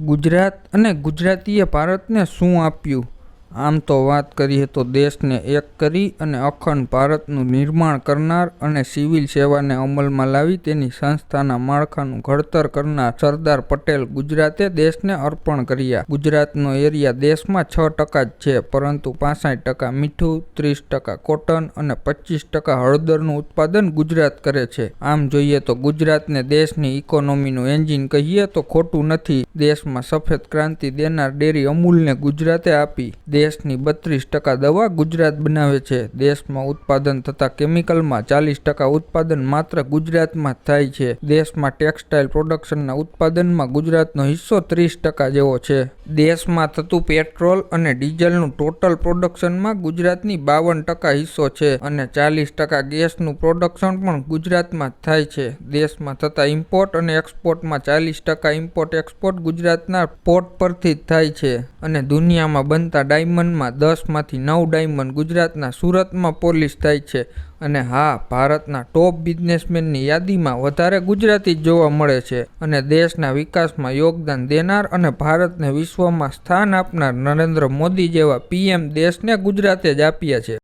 ગુજરાત અને ગુજરાતીએ ભારતને શું આપ્યું? આમ તો વાત કરીએ તો દેશને એક કરી અને અખંડ ભારતનું નિર્માણ કરનાર અને સિવિલ સેવાને અમલમાં લાવી તેની સંસ્થાના માળખાનું ઘડતર કરનાર સરદાર પટેલ ગુજરાતે દેશને અર્પણ કર્યા. ગુજરાતનો એરિયા દેશમાં છ ટકા જ છે, પરંતુ પાસઠ ટકા મીઠું, ત્રીસ ટકા કોટન અને પચીસ ટકા હળદરનું ઉત્પાદન ગુજરાત કરે છે. આમ જોઈએ તો ગુજરાતને દેશની ઇકોનોમીનું એન્જિન કહીએ તો ખોટું નથી. દેશમાં સફેદ ક્રાંતિ દેનાર ડેરી અમૂલને ગુજરાતે આપી. દેશની બત્રીસ ટકા દવા ગુજરાત બનાવે છે. દેશમાં ઉત્પાદન થતા કેમિકલમાં ચાલીસ ટકા ઉત્પાદન માત્ર ગુજરાતમાં થાય છે. દેશમાં ટેક્સટાઇલ પ્રોડક્શનના ઉત્પાદનમાં ગુજરાતનો હિસ્સો ત્રીસ ટકા જેવો છે. દેશમાં થતું પેટ્રોલ અને ડીઝલનું ટોટલ પ્રોડક્શનમાં ગુજરાતની બાવન ટકા હિસ્સો છે અને ચાલીસ ટકા ગેસનું પ્રોડક્શન પણ ગુજરાતમાં થાય છે. દેશમાં થતા ઇમ્પોર્ટ અને એક્સપોર્ટમાં ચાલીસ ટકા ઇમ્પોર્ટ એક્સપોર્ટ ગુજરાતના પોર્ટ પરથી જ થાય છે. અને દુનિયામાં બનતા ડાયમંડમાં દસમાંથી નવ ડાયમંડ ગુજરાતના સુરતમાં પોલિશ થાય છે. અને હા, ભારતના ટોપ બિઝનેસમેનની યાદીમાં વધારે ગુજરાતી જ જોવા મળે છે. અને દેશના વિકાસમાં યોગદાન દેનાર અને ભારતને વિશ્વમાં સ્થાન આપનાર નરેન્દ્ર મોદી જેવા પીએમ દેશને ગુજરાતે જ આપ્યા છે.